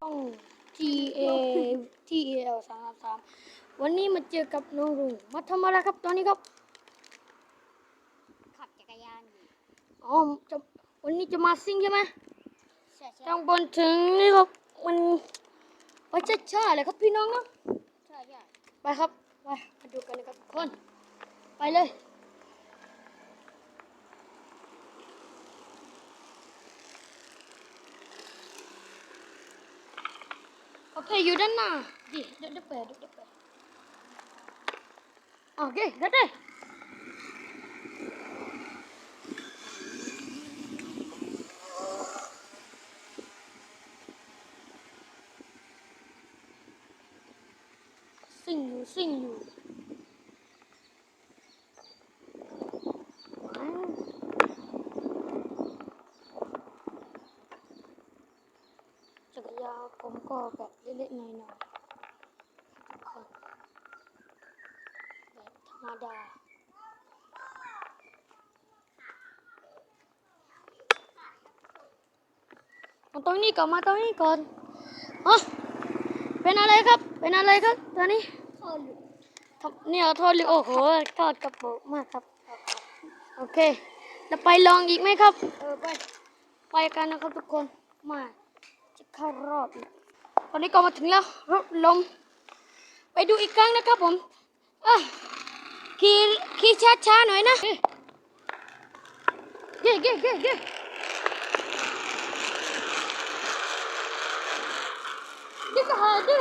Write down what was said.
ช่อง T A T A L สามสามวันนี้มาเจอกับน้องรุงมาทำอะไรครับตอนนี้ครับ ขับจักรยานอยู่อ๋อจะวันนี้จะมาซิ่งใช่ไหมใช่ใช่ทางบนถึงนี่ครับ มันไปช้าๆเลยครับพี่น้องเนาะใช่ใช่ไปครับ ไปมาดูกันนะครับทุกคน ไปเลย โอเคอยู่ด้านหน้าดิเดี๋ยวเดี๋ยวไปเดี๋ยวเดี๋ยวไปโอเคเดี๋ยวเดี๋ยวซิ่งอยู่ซิ่งอยู่ว้าวจักรยาน ผมก็แบบเล็กๆหน่อยๆทุกคนแบบธรรมดามาตรงนี้ก่อนมาตรงนี้ก่อนฮะเป็นอะไรครับ เป็นอะไรครับตอนนี้ข้อหลุดทำเนี่ยทอดเลยโอ้โหทอดกระโปงมากครับ โอเคแล้วไปลองอีกไหมครับ เออไป ไปกันนะครับทุกคน มาจะ เข้ารอบ ตอนนี้ก็มาถึงแล้วรถลมไปดูอีกครั้งนะครับผมขี่ขี่ช้าๆหน่อยนะเย่เย่เย่เย่เย่ก็หาดิ